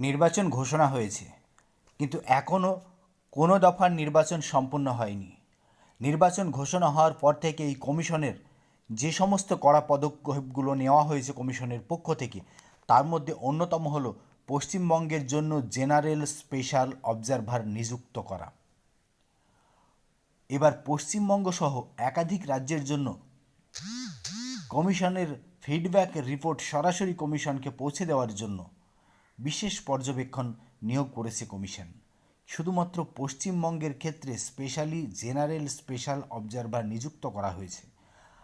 নির্বাচন ঘোষণা হয়েছে। কিন্তু এখনও কোনো দফার নির্বাচন সম্পূর্ণ হয়নি। নির্বাচন ঘোষণা হওয়ার পর থেকে এই কমিশনের যে সমস্ত কড়া পদক্ষেপগুলো নেওয়া হয়েছে কমিশনের পক্ষ থেকে, তার মধ্যে অন্যতম হল পশ্চিমবঙ্গের জন্য জেনারেল স্পেশাল অবজারভার নিযুক্ত করা। এবার পশ্চিমবঙ্গ সহ একাধিক রাজ্যের জন্য কমিশনের ফিডব্যাক রিপোর্ট সরাসরি কমিশনকে পৌঁছে দেওয়ার জন্য বিশেষ পর্যবেক্ষণ নিয়োগ করেছে কমিশন। শুধুমাত্র পশ্চিমবঙ্গের ক্ষেত্রে স্পেশালি জেনারেল স্পেশাল অবজারভার নিযুক্ত করা হয়েছে।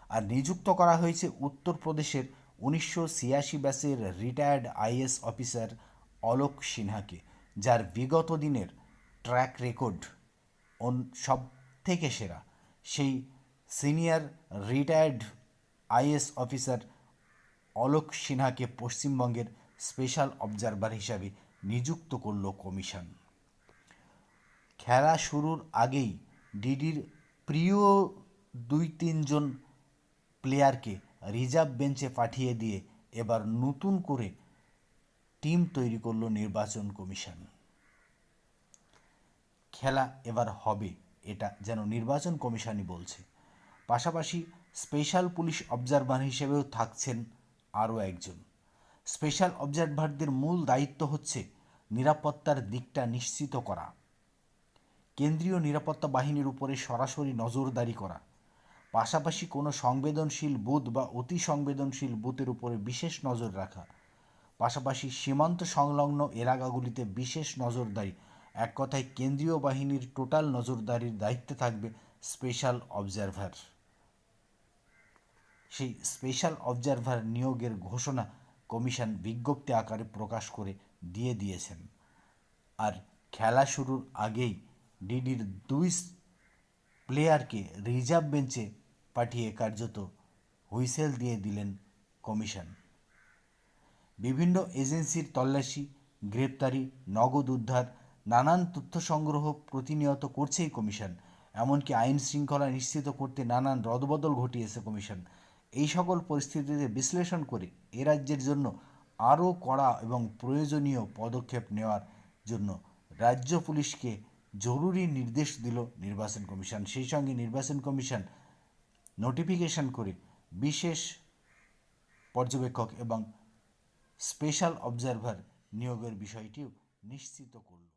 আর নিযুক্ত করা হয়েছে উত্তরপ্রদেশের উনিশশো ছিয়াশি ব্যাচের রিটায়ার্ড আইএস অফিসার অলোক সিনহাকে, যার বিগত দিনের ট্র্যাক রেকর্ড সব থেকে সেরা। সেই senior retired IAS officer Alok সিনহাকে পশ্চিমবঙ্গের স্পেশাল অবজারভার হিসাবে নিযুক্ত করল কমিশন। খেলা শুরুর আগেই ডিডির প্রিয় দুই তিনজন প্লেয়ারকে রিজার্ভ বেঞ্চে পাঠিয়ে দিয়ে এবার নতুন করে টিম তৈরি করল নির্বাচন কমিশন। খেলা এবার হবে, এটা যেন নির্বাচন কমিশনই বলছে। পাশাপাশি স্পেশাল পুলিশ অবজারভার হিসেবেও থাকছেন আরও একজন। স্পেশাল অবজারভারদের মূল দায়িত্ব হচ্ছে নিরাপত্তার দিকটা নিশ্চিত করা। কেন্দ্রীয় নিরাপত্তা বাহিনীর উপরে সরাসরি নজরদারি করা। পাশাপাশি কোনো সংবেদনশীল বুথ বা অতি সংবেদনশীল বুথের উপরে বিশেষ নজর রাখা। পাশাপাশি সীমান্ত সংলগ্ন এলাকাগুলিতে বিশেষ নজরদারি। এক কথায় কেন্দ্রীয় বাহিনীর টোটাল নজরদারির দায়িত্বে থাকবে স্পেশাল অবজারভার। সেই স্পেশাল অবজারভার নিয়োগের ঘোষণা কমিশন বিজ্ঞপ্তি আকারে প্রকাশ করে দিয়ে দিয়েছেন। আর খেলা শুরুর আগেই ডিডির দুই প্লেয়ারকে রিজার্ভ বেঞ্চে পাঠিয়ে কার্যত হুইসেল দিয়ে দিলেন কমিশন। বিভিন্ন এজেন্সির তল্লাশি, গ্রেপ্তারি, নগদ উদ্ধার, নানান তথ্য সংগ্রহ প্রতিনিয়ত করছেই কমিশন। এমনকি আইন শৃঙ্খলা নিশ্চিত করতে নানান রদবদল ঘটিয়েছে কমিশন। এই সকল পরিস্থিতিতে বিশ্লেষণ করে এ রাজ্যের জন্য আরও কড়া এবং প্রয়োজনীয় পদক্ষেপ নেওয়ার জন্য রাজ্য পুলিশকে জরুরি নির্দেশ দিল নির্বাচন কমিশন। সেই সঙ্গে নির্বাচন কমিশন নোটিফিকেশন করে বিশেষ পর্যবেক্ষক এবং স্পেশাল অবজারভার নিয়োগের বিষয়টিও নিশ্চিত করল।